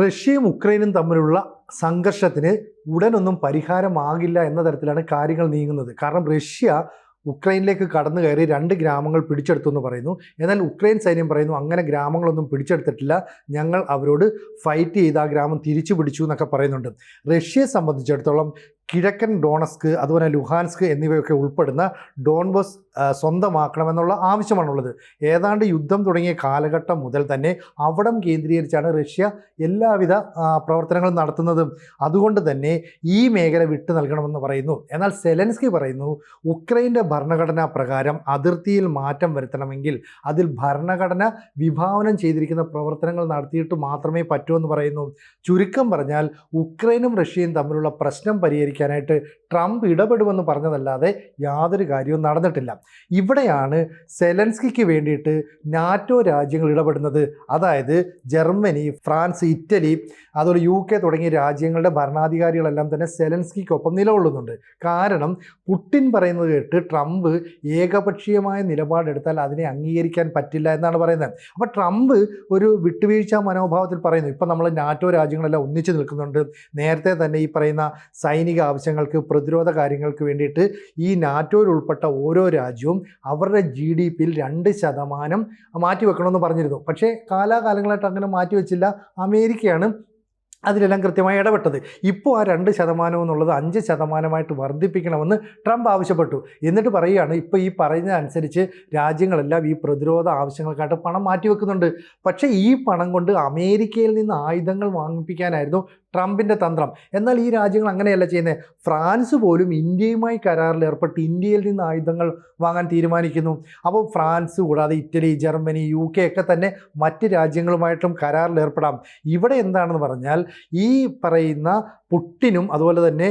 റഷ്യയും ഉക്രൈനും തമ്മിലുള്ള സംഘർഷത്തിന് ഉടനൊന്നും പരിഹാരമാകില്ല എന്ന തരത്തിലാണ് കാര്യങ്ങൾ നീങ്ങുന്നത്. കാരണം റഷ്യ ഉക്രൈനിലേക്ക് കടന്നു കയറി രണ്ട് ഗ്രാമങ്ങൾ പിടിച്ചെടുത്തു എന്ന് പറയുന്നു. എന്നാൽ ഉക്രൈൻ സൈന്യം പറയുന്നു അങ്ങനെ ഗ്രാമങ്ങളൊന്നും പിടിച്ചെടുത്തിട്ടില്ല. ഞങ്ങൾ അവരോട് ഫൈറ്റ് ചെയ്ത് ആ ഗ്രാമം തിരിച്ചു പിടിച്ചു എന്നൊക്കെ പറയുന്നുണ്ട്. റഷ്യയെ സംബന്ധിച്ചിടത്തോളം കിഴക്കൻ ഡോണസ്ക് അതുപോലെ ലുഹാൻസ്ക് എന്നിവയൊക്കെ ഉൾപ്പെടുന്ന ഡോൺബസ് സ്വന്തമാക്കണമെന്നുള്ള ആവശ്യമാണുള്ളത്. ഏതാണ്ട് യുദ്ധം തുടങ്ങിയ കാലഘട്ടം മുതൽ തന്നെ അവിടം കേന്ദ്രീകരിച്ചാണ് റഷ്യ എല്ലാവിധ പ്രവർത്തനങ്ങളും നടത്തുന്നതും. അതുകൊണ്ട് തന്നെ ഈ മേഖല വിട്ടു നൽകണമെന്ന് പറയുന്നു. എന്നാൽ സെലൻസ്കി പറയുന്നു ഉക്രൈന്റെ ഭരണഘടനാ പ്രകാരം അതിർത്തിയിൽ മാറ്റം വരുത്തണമെങ്കിൽ അതിൽ ഭരണഘടന വിഭാവനം ചെയ്തിരിക്കുന്ന പ്രവർത്തനങ്ങൾ നടത്തിയിട്ട് മാത്രമേ പറ്റൂ എന്ന് പറയുന്നു. ചുരുക്കം പറഞ്ഞാൽ ഉക്രൈനും റഷ്യയും തമ്മിലുള്ള പ്രശ്നം പരിഹരിക്കാനായിട്ട് ട്രംപ് ഇടപെടുമെന്ന് പറഞ്ഞതല്ലാതെ യാതൊരു കാര്യവും നടന്നിട്ടില്ല. ഇവിടെയാണ് സെലൻസ്കിക്ക് വേണ്ടിയിട്ട് നാറ്റോ രാജ്യങ്ങൾ ഇടപെടുന്നത്. അതായത് ജർമ്മനി ഫ്രാൻസ് ഇറ്റലി അതുപോലെ യു കെ തുടങ്ങിയ രാജ്യങ്ങളുടെ ഭരണാധികാരികളെല്ലാം തന്നെ സെലൻസ്കിക്കൊപ്പം നിലകൊള്ളുന്നുണ്ട്. കാരണം പുട്ടിൻ പറയുന്നത് കേട്ട് ട്രംപ് ഏകപക്ഷീയമായ നിലപാടെടുത്താൽ അതിനെ അംഗീകരിക്കാൻ പറ്റില്ല എന്നാണ് പറയുന്നത്. അപ്പോൾ ട്രംപ് ഒരു വിട്ടുവീഴ്ച മനോഭാവത്തിൽ പറയുന്നു. ഇപ്പം നമ്മൾ നാറ്റോ രാജ്യങ്ങളെല്ലാം ഒന്നിച്ചു നിൽക്കുന്നുണ്ട്. നേരത്തെ തന്നെ ഈ പറയുന്ന സൈനിക ആവശ്യങ്ങൾക്ക് പ്രതിരോധ കാര്യങ്ങൾക്ക് വേണ്ടിയിട്ട് ഈ നാറ്റോയിൽ ഉൾപ്പെട്ട ഓരോ രാജ്യവും അവരുടെ ജി ഡി പിയിൽ രണ്ട് ശതമാനം മാറ്റിവെക്കണമെന്ന് പറഞ്ഞിരുന്നു. പക്ഷേ കാലാകാലങ്ങളായിട്ട് അങ്ങനെ മാറ്റിവെച്ചില്ല. അമേരിക്കയാണ് അതിലെല്ലാം കൃത്യമായി ഇടപെട്ടത്. ഇപ്പോൾ ആ രണ്ട് ശതമാനം എന്നുള്ളത് അഞ്ച് ശതമാനമായിട്ട് വർദ്ധിപ്പിക്കണമെന്ന് ട്രംപ് ആവശ്യപ്പെട്ടു. എന്നിട്ട് പറയുകയാണ് ഇപ്പോൾ ഈ പറയുന്ന അനുസരിച്ച് രാജ്യങ്ങളെല്ലാം ഈ പ്രതിരോധ ആവശ്യങ്ങൾക്കായിട്ട് പണം മാറ്റിവെക്കുന്നുണ്ട്. പക്ഷേ ഈ പണം കൊണ്ട് അമേരിക്കയിൽ നിന്ന് ആയുധങ്ങൾ വാങ്ങിപ്പിക്കാനായിരുന്നു ട്രംപിന്റെ തന്ത്രം. എന്നാൽ ഈ രാജ്യങ്ങൾ അങ്ങനെയല്ല ചെയ്യുന്നത് ഫ്രാൻസ് പോലും ഇന്ത്യയുമായി കരാറിൽ ഏർപ്പെട്ട് ഇന്ത്യയിൽ നിന്ന് ആയുധങ്ങൾ വാങ്ങാൻ തീരുമാനിക്കുന്നു. അപ്പോൾ ഫ്രാൻസ് കൂടാതെ ഇറ്റലി ജർമ്മനി യു കെ ഒക്കെ തന്നെ മറ്റ് രാജ്യങ്ങളുമായിട്ടും കരാറിൽ ഏർപ്പെടാം. ഇവിടെ എന്താണെന്ന് പറഞ്ഞാൽ ഈ പറയുന്ന പുട്ടിനും അതുപോലെ തന്നെ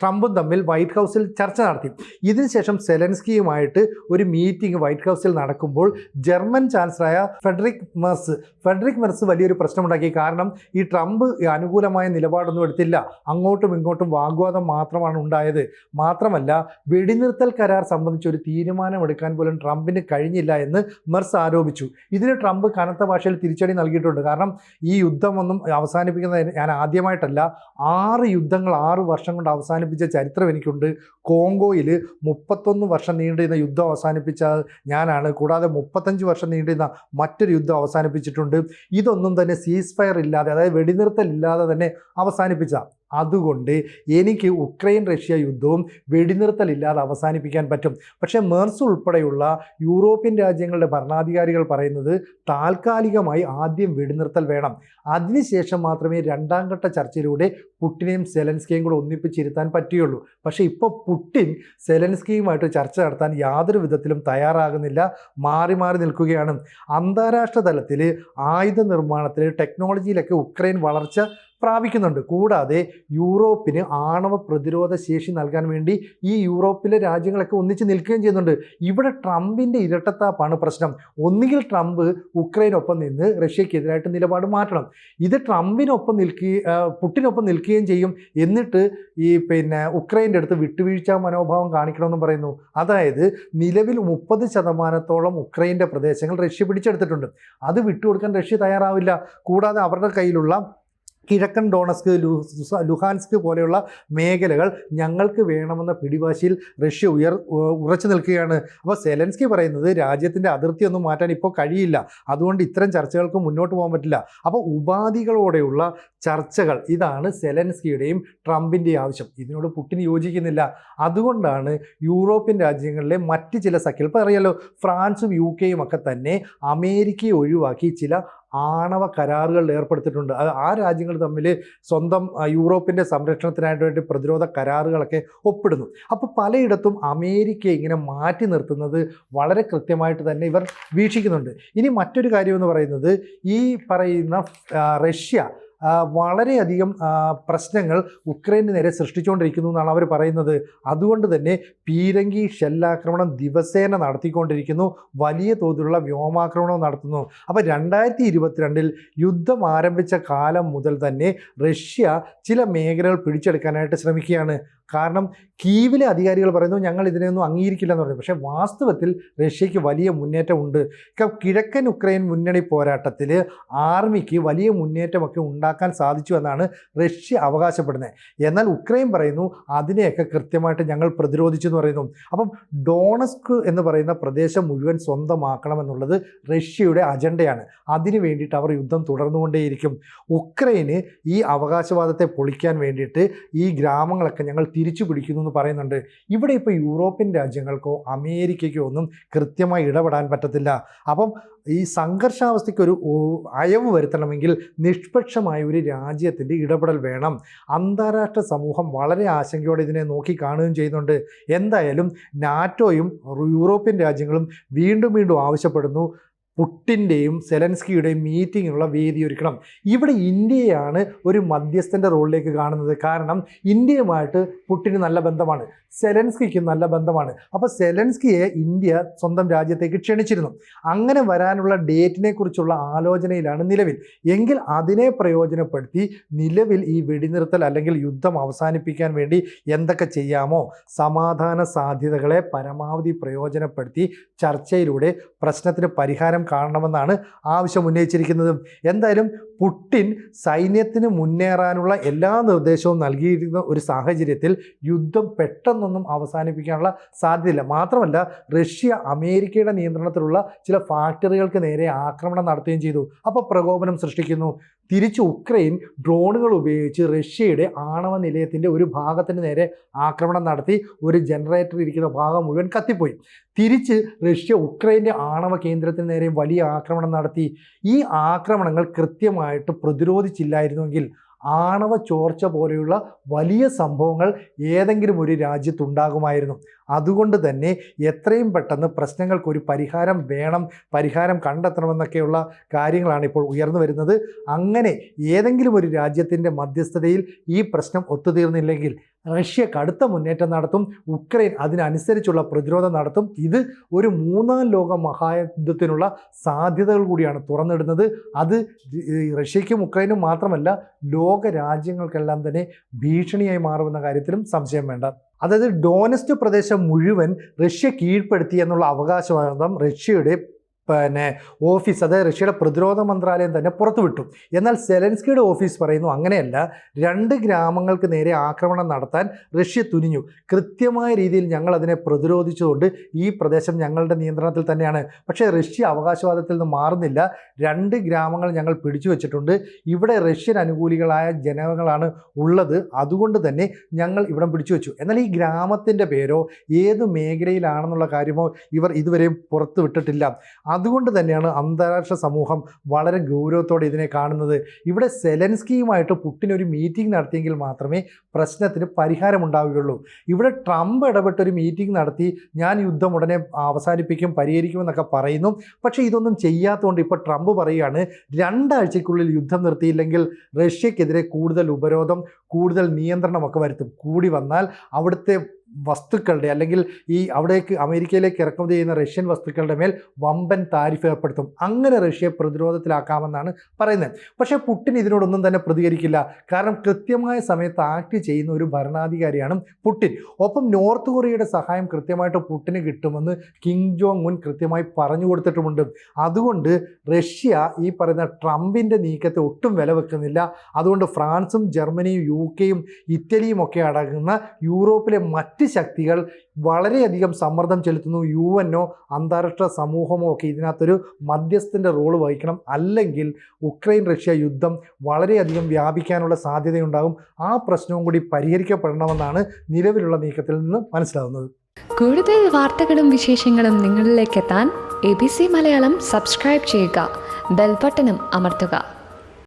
ട്രംപും തമ്മിൽ വൈറ്റ് ഹൗസിൽ ചർച്ച നടത്തി. ഇതിനുശേഷം സെലൻസ്കിയുമായിട്ട് ഒരു മീറ്റിംഗ് വൈറ്റ് ഹൗസിൽ നടക്കുമ്പോൾ ജർമ്മൻ ചാൻസലറായ ഫെഡറിക് മെർസ് ഫെഡറിക് മെർസ് വലിയൊരു പ്രശ്നമുണ്ടാക്കി. കാരണം ഈ ട്രംപ് ഈ അനുകൂലമായ നിലപാടൊന്നും എടുത്തില്ല. അങ്ങോട്ടും ഇങ്ങോട്ടും വാഗ്വാദം മാത്രമാണ് ഉണ്ടായത്. മാത്രമല്ല വെടിനിർത്തൽ കരാർ സംബന്ധിച്ച് ഒരു തീരുമാനമെടുക്കാൻ പോലും ട്രംപിന് കഴിഞ്ഞില്ല എന്ന് മെർസ് ആരോപിച്ചു. ഇതിന് ട്രംപ് കനത്ത ഭാഷയിൽ തിരിച്ചടി നൽകിയിട്ടുണ്ട്. കാരണം ഈ യുദ്ധമൊന്നും അവസാനിപ്പിക്കുന്നത് ഞാൻ ആദ്യമായിട്ടല്ല. ആറ് യുദ്ധങ്ങൾ ആറ് വർഷം കൊണ്ട് അവസാനിപ്പിച്ച ചരിത്രം എനിക്കുണ്ട്. കോങ്കോയിൽ മുപ്പത്തൊന്ന് വർഷം നീണ്ടിരുന്ന യുദ്ധം അവസാനിപ്പിച്ച ഞാനാണ്. കൂടാതെ മുപ്പത്തഞ്ച് വർഷം നീണ്ടിരുന്ന മറ്റൊരു യുദ്ധം അവസാനിപ്പിച്ചിട്ടുണ്ട്. ഇതൊന്നും തന്നെ സീസ് ഫയർ ഇല്ലാതെ അതായത് വെടിനിർത്തൽ ഇല്ലാതെ തന്നെ അവസാനിപ്പിച്ച അതുകൊണ്ട് എനിക്ക് ഉക്രൈൻ റഷ്യ യുദ്ധവും വെടിനിർത്തലില്ലാതെ അവസാനിപ്പിക്കാൻ പറ്റും. പക്ഷേ മേർസ് ഉൾപ്പെടെയുള്ള യൂറോപ്യൻ രാജ്യങ്ങളുടെ ഭരണാധികാരികൾ പറയുന്നത് താൽക്കാലികമായി ആദ്യം വെടിനിർത്തൽ വേണം. അതിനുശേഷം മാത്രമേ രണ്ടാം ഘട്ട ചർച്ചയിലൂടെ പുട്ടിനെയും സെലൻസ്കിയും കൂടെ ഒന്നിപ്പിച്ചിരുത്താൻ പറ്റുകയുള്ളൂ. പക്ഷേ ഇപ്പോൾ പുട്ടിൻ സെലൻസ്കിയുമായിട്ട് ചർച്ച നടത്താൻ യാതൊരു വിധത്തിലും തയ്യാറാകുന്നില്ല. മാറി മാറി നിൽക്കുകയാണ്. അന്താരാഷ്ട്ര തലത്തിൽ ആയുധ നിർമ്മാണത്തിൽ ടെക്നോളജിയിലൊക്കെ ഉക്രൈൻ വളർച്ച പ്രാപിക്കുന്നുണ്ട്. കൂടാതെ യൂറോപ്പിന് ആണവ പ്രതിരോധ ശേഷി നൽകാൻ വേണ്ടി ഈ യൂറോപ്പിലെ രാജ്യങ്ങളൊക്കെ ഒന്നിച്ച് നിൽക്കുകയും ചെയ്യുന്നുണ്ട്. ഇവിടെ ട്രംപിന്റെ ഇരട്ടത്താപ്പാണ് പ്രശ്നം. ഒന്നുകിൽ ട്രംപ് ഉക്രൈനൊപ്പം നിന്ന് റഷ്യക്കെതിരായിട്ട് നിലപാട് മാറ്റണം. ഇത് ട്രംപിനൊപ്പം നിൽക്കുക പുട്ടിനൊപ്പം നിൽക്കുകയും ചെയ്യും. എന്നിട്ട് ഈ പിന്നെ ഉക്രൈന്റെ അടുത്ത് വിട്ടുവീഴ്ച മനോഭാവം കാണിക്കണമെന്ന് പറയുന്നു. അതായത് നിലവിൽ മുപ്പത് ശതമാനത്തോളം ഉക്രൈന്റെ പ്രദേശങ്ങൾ റഷ്യ പിടിച്ചെടുത്തിട്ടുണ്ട്. അത് വിട്ടുകൊടുക്കാൻ റഷ്യ തയ്യാറാവില്ല. കൂടാതെ അവരുടെ കയ്യിലുള്ള കിഴക്കൻ ഡോണസ്ക് ലുഹാൻസ്ക് പോലെയുള്ള മേഖലകൾ ഞങ്ങൾക്ക് വേണമെന്ന പിടിവാശിയിൽ റഷ്യ ഉയർ ഉറച്ചു നിൽക്കുകയാണ്. അപ്പോൾ സെലൻസ്കി പറയുന്നത് രാജ്യത്തിന്റെ അതിർത്തിയൊന്നും മാറ്റാൻ ഇപ്പോൾ കഴിയില്ല. അതുകൊണ്ട് ഇത്തരം ചർച്ചകൾക്ക് മുന്നോട്ട് പോകാൻ പറ്റില്ല. അപ്പോൾ ഉപാധികളോടെയുള്ള ചർച്ചകൾ ഇതാണ് സെലൻസ്കിയുടെയും ട്രംപിന്റെയും ആവശ്യം. ഇതിനോട് പുട്ടിന് യോജിക്കുന്നില്ല. അതുകൊണ്ടാണ് യൂറോപ്യൻ രാജ്യങ്ങളിലെ മറ്റ് ചില സഖ്യങ്ങൾ ഇപ്പോൾ അറിയാലോ ഫ്രാൻസും യു കെയും ഒക്കെ തന്നെ അമേരിക്കയെ ഒഴിവാക്കി ചില ആണവ കരാറുകൾ ഏർപ്പെടുത്തിയിട്ടുണ്ട്. അത് ആ രാജ്യങ്ങൾ തമ്മിൽ സ്വന്തം യൂറോപ്പിന്റെ സംരക്ഷണത്തിനായിട്ട് വേണ്ടി പ്രതിരോധ കരാറുകളൊക്കെ ഒപ്പിടുന്നു. അപ്പോൾ പലയിടത്തും അമേരിക്കയെ ഇങ്ങനെ മാറ്റി നിർത്തുന്നത് വളരെ കൃത്യമായിട്ട് തന്നെ ഇവർ വീക്ഷിക്കുന്നുണ്ട്. ഇനി മറ്റൊരു കാര്യം എന്ന് പറയുന്നത് ഈ പറയുന്ന റഷ്യ വളരെയധികം പ്രശ്നങ്ങൾ ഉക്രൈന് നേരെ സൃഷ്ടിച്ചുകൊണ്ടിരിക്കുന്നു എന്നാണ് അവർ പറയുന്നത്. അതുകൊണ്ട് തന്നെ പീരങ്കി ഷെല്ലാക്രമണം ദിവസേന നടത്തിക്കൊണ്ടിരിക്കുന്നു. വലിയ തോതിലുള്ള വ്യോമാക്രമണവും നടത്തുന്നു. അപ്പോൾ രണ്ടായിരത്തി ഇരുപത്തിരണ്ടിൽ യുദ്ധം ആരംഭിച്ച കാലം മുതൽ തന്നെ റഷ്യ ചില മേഖലകൾ പിടിച്ചെടുക്കാനായിട്ട് ശ്രമിക്കുകയാണ്. കാരണം കീവിലെ അധികാരികൾ പറയുന്നു ഞങ്ങൾ ഇതിനെയൊന്നും അംഗീകരിക്കില്ല എന്ന് പറയുന്നു. പക്ഷേ വാസ്തവത്തിൽ റഷ്യയ്ക്ക് വലിയ മുന്നേറ്റമുണ്ട് ഉണ്ട്. കിഴക്കൻ ഉക്രൈൻ മുന്നണി പോരാട്ടത്തിൽ ആർമിക്ക് വലിയ മുന്നേറ്റമൊക്കെ ഉണ്ടാക്കാൻ സാധിച്ചു എന്നാണ് റഷ്യ അവകാശപ്പെടുന്നത് എന്നാൽ ഉക്രൈൻ പറയുന്നു അതിനെയൊക്കെ കൃത്യമായിട്ട് ഞങ്ങൾ പ്രതിരോധിച്ചു എന്ന് പറയുന്നു. അപ്പം ഡോണസ്ക് എന്ന് പറയുന്ന പ്രദേശം മുഴുവൻ സ്വന്തമാക്കണമെന്നുള്ളത് റഷ്യയുടെ അജണ്ടയാണ്. അതിനു വേണ്ടിയിട്ട് അവർ യുദ്ധം തുടർന്നുകൊണ്ടേയിരിക്കും. ഉക്രൈന് ഈ അവകാശവാദത്തെ പൊളിക്കാൻ വേണ്ടിയിട്ട് ഈ ഗ്രാമങ്ങളൊക്കെ ഞങ്ങൾ തിരിച്ചു പിടിക്കുന്നു എന്ന് പറയുന്നുണ്ട്. ഇവിടെ ഇപ്പോൾ യൂറോപ്യൻ രാജ്യങ്ങൾക്കോ അമേരിക്കയ്ക്കോ ഒന്നും കൃത്യമായി ഇടപെടാൻ പറ്റത്തില്ല. അപ്പം ഈ സംഘർഷാവസ്ഥയ്ക്ക് ഒരു അയവ് വരുത്തണമെങ്കിൽ നിഷ്പക്ഷമായ ഒരു രാജ്യത്തിന്റെ ഇടപെടൽ വേണം. അന്താരാഷ്ട്ര സമൂഹം വളരെ ആശങ്കയോടെ ഇതിനെ നോക്കി കാണുകയും ചെയ്യുന്നുണ്ട്. എന്തായാലും നാറ്റോയും യൂറോപ്യൻ രാജ്യങ്ങളും വീണ്ടും വീണ്ടും ആവശ്യപ്പെടുന്നു. പുട്ടിന്റെയും സെലൻസ്കിയുടെയും മീറ്റിങ്ങിനുള്ള വേദി ഒരുക്കണം ഇവിടെ ഇന്ത്യയാണ് ഒരു മധ്യസ്ഥന്റെ റോളിലേക്ക് കാണുന്നത്. കാരണം ഇന്ത്യയുമായിട്ട് പുട്ടിന് നല്ല ബന്ധമാണ് സെലൻസ്കിക്കും നല്ല ബന്ധമാണ്. അപ്പോൾ സെലൻസ്കിയെ ഇന്ത്യ സ്വന്തം രാജ്യത്തേക്ക് ക്ഷണിച്ചിരുന്നു. അങ്ങനെ വരാനുള്ള ഡേറ്റിനെ കുറിച്ചുള്ള ആലോചനയിലാണ് നിലവിൽ. എങ്കിൽ അതിനെ പ്രയോജനപ്പെടുത്തി നിലവിൽ ഈ വെടിനിർത്തൽ അല്ലെങ്കിൽ യുദ്ധം അവസാനിപ്പിക്കാൻ വേണ്ടി എന്തൊക്കെ ചെയ്യാമോ സമാധാന സാധ്യതകളെ പരമാവധി പ്രയോജനപ്പെടുത്തി ചർച്ചയിലൂടെ പ്രശ്നത്തിന് പരിഹാരം കാണണമെന്നാണ് ആവശ്യം ഉന്നയിച്ചിരിക്കുന്നത്. എന്തായാലും പുട്ടിൻ സൈന്യത്തിന് മുന്നേറാനുള്ള എല്ലാ നിർദ്ദേശവും നൽകിയിരുന്ന ഒരു സാഹചര്യത്തിൽ യുദ്ധം പെട്ടെന്നൊന്നും അവസാനിപ്പിക്കാനുള്ള സാധ്യതയില്ല. മാത്രമല്ല റഷ്യ അമേരിക്കയുടെ നിയന്ത്രണത്തിലുള്ള ചില ഫാക്ടറികൾക്ക് നേരെ ആക്രമണം നടത്തുകയും ചെയ്തു. അപ്പോൾ പ്രകോപനം സൃഷ്ടിക്കുന്നു. തിരിച്ച് ഉക്രൈൻ ഡ്രോണുകൾ ഉപയോഗിച്ച് റഷ്യയുടെ ആണവ നിലയത്തിന്റെ ഒരു ഭാഗത്തിന് നേരെ ആക്രമണം നടത്തി ഒരു ജനറേറ്റർ ഇരിക്കുന്ന ഭാഗം മുഴുവൻ കത്തിപ്പോയി. തിരിച്ച് റഷ്യ ഉക്രൈന്റെ ആണവ കേന്ദ്രത്തിന് നേരെ വലിയ ആക്രമണം നടത്തി. ഈ ആക്രമണങ്ങൾ കൃത്യമായിട്ട് പ്രതിരോധിച്ചില്ലായിരുന്നുവെങ്കിൽ ആണവ ചോർച്ച പോലെയുള്ള വലിയ സംഭവങ്ങൾ ഏതെങ്കിലും ഒരു രാജ്യത്തുണ്ടാകുമായിരുന്നു. അതുകൊണ്ട് തന്നെ എത്രയും പെട്ടെന്ന് പ്രശ്നങ്ങൾക്കൊരു പരിഹാരം വേണം പരിഹാരം കണ്ടെത്തണമെന്നൊക്കെയുള്ള കാര്യങ്ങളാണ് ഇപ്പോൾ ഉയർന്നു വരുന്നത്. അങ്ങനെ ഏതെങ്കിലും ഒരു രാജ്യത്തിന്റെ മധ്യസ്ഥതയിൽ ഈ പ്രശ്നം ഒത്തുതീർന്നില്ലെങ്കിൽ റഷ്യ കടുത്ത മുന്നേറ്റം നടത്തും ഉക്രൈൻ അതിനനുസരിച്ചുള്ള പ്രതിരോധം നടത്തും. ഇത് ഒരു മൂന്നാം ലോക മഹായുദ്ധത്തിനുള്ള സാധ്യതകൾ കൂടിയാണ് തുറന്നിടുന്നത്. അത് റഷ്യയ്ക്കും ഉക്രൈനും മാത്രമല്ല ലോക രാജ്യങ്ങൾക്കെല്ലാം തന്നെ ഭീഷണിയായി മാറുമെന്ന കാര്യത്തിലും സംശയം വേണ്ട. അതായത് ഡോണസ്റ്റ് പ്രദേശം മുഴുവൻ റഷ്യ കീഴ്പ്പെടുത്തി എന്നുള്ള അവകാശവാദം റഷ്യയുടെ പിന്നെ ഓഫീസ് അതായത് റഷ്യയുടെ പ്രതിരോധ മന്ത്രാലയം തന്നെ പുറത്തുവിട്ടു. എന്നാൽ സെലൻസ്കിയുടെ ഓഫീസ് പറയുന്നു അങ്ങനെയല്ല രണ്ട് ഗ്രാമങ്ങൾക്ക് നേരെ ആക്രമണം നടത്താൻ റഷ്യ തുനിഞ്ഞു. കൃത്യമായ രീതിയിൽ ഞങ്ങൾ അതിനെ പ്രതിരോധിച്ചുകൊണ്ട് ഈ പ്രദേശം ഞങ്ങളുടെ നിയന്ത്രണത്തിൽ തന്നെയാണ്. പക്ഷേ റഷ്യ അവകാശവാദത്തിൽ നിന്ന് മാറുന്നില്ല. രണ്ട് ഗ്രാമങ്ങൾ ഞങ്ങൾ പിടിച്ചു വെച്ചിട്ടുണ്ട്. ഇവിടെ റഷ്യൻ അനുകൂലികളായ ജനങ്ങളാണ് ഉള്ളത്. അതുകൊണ്ട് തന്നെ ഞങ്ങൾ ഇവിടം പിടിച്ചു വെച്ചു. എന്നാൽ ഈ ഗ്രാമത്തിന്റെ പേരോ ഏത് മേഖലയിലാണെന്നുള്ള കാര്യമോ ഇവർ ഇതുവരെയും പുറത്തു വിട്ടിട്ടില്ല അതുകൊണ്ട് തന്നെയാണ് അന്താരാഷ്ട്ര സമൂഹം വളരെ ഗൗരവത്തോടെ ഇതിനെ കാണുന്നത്. ഇവിടെ സെലൻസ്കിയുമായിട്ട് പുട്ടിൻ ഒരു മീറ്റിംഗ് നടത്തിയെങ്കിൽ മാത്രമേ പ്രശ്നത്തിന് പരിഹാരമുണ്ടാവുകയുള്ളൂ. ഇവിടെ ട്രംപ് ഇടപെട്ട് ഒരു മീറ്റിംഗ് നടത്തി ഞാൻ യുദ്ധം ഉടനെ അവസാനിപ്പിക്കും പരിഹരിക്കുമെന്നൊക്കെ പറയുന്നു. പക്ഷേ ഇതൊന്നും ചെയ്യാത്തതുകൊണ്ട് ഇപ്പോൾ ട്രംപ് പറയുകയാണ് രണ്ടാഴ്ചയ്ക്കുള്ളിൽ യുദ്ധം നിർത്തിയില്ലെങ്കിൽ റഷ്യക്കെതിരെ കൂടുതൽ ഉപരോധം കൂടുതൽ നിയന്ത്രണമൊക്കെ വരുത്തും. കൂടി വന്നാൽ അവിടുത്തെ വസ്തുക്കളുടെ അല്ലെങ്കിൽ ഈ അവിടേക്ക് അമേരിക്കയിലേക്ക് ഇറക്കുമതി ചെയ്യുന്ന റഷ്യൻ വസ്തുക്കളുടെ മേൽ വമ്പൻ താരിഫ് ഏർപ്പെടുത്തും. അങ്ങനെ റഷ്യയെ പ്രതിരോധത്തിലാക്കാമെന്നാണ് പറയുന്നത്. പക്ഷേ പുട്ടിൻ ഇതിനോടൊന്നും തന്നെ പ്രതികരിക്കില്ല. കാരണം കൃത്യമായ സമയത്ത് ആക്ട് ചെയ്യുന്ന ഒരു ഭരണാധികാരിയാണ് പുട്ടിൻ. ഒപ്പം നോർത്ത് കൊറിയയുടെ സഹായം കൃത്യമായിട്ട് പുട്ടിന് കിട്ടുമെന്ന് കിങ് ജോങ് ഉൻ കൃത്യമായി പറഞ്ഞു കൊടുത്തിട്ടുമുണ്ട്. അതുകൊണ്ട് റഷ്യ ഈ പറയുന്ന ട്രംപിന്റെ നീക്കത്തെ ഒട്ടും വില വെക്കുന്നില്ല. അതുകൊണ്ട് ഫ്രാൻസും ജർമ്മനിയും യു കെയും ഇറ്റലിയും ഒക്കെ അടങ്ങുന്ന യൂറോപ്പിലെ മറ്റ് ശക്തികൾ വളരെയധികം സമ്മർദ്ദം ചെലുത്തുന്നു. യു എന്നോ അന്താരാഷ്ട്ര സമൂഹമോ ഒക്കെ ഇതിനകത്തൊരു മധ്യസ്ഥന്റെ റോൾ വഹിക്കണം. അല്ലെങ്കിൽ ഉക്രൈൻ റഷ്യ യുദ്ധം വളരെയധികം വ്യാപിക്കാനുള്ള സാധ്യതയുണ്ടാകും. ആ പ്രശ്നവും കൂടി പരിഹരിക്കപ്പെടണമെന്നാണ് നിലവിലുള്ള നീക്കത്തിൽ നിന്ന് മനസ്സിലാവുന്നത്. കൂടുതൽ വാർത്തകളും വിശേഷങ്ങളും നിങ്ങളിലേക്ക് എത്താൻ A B C Malayalam subscribe ചെയ്യുക. ബെൽബട്ടനും അമർത്തുക.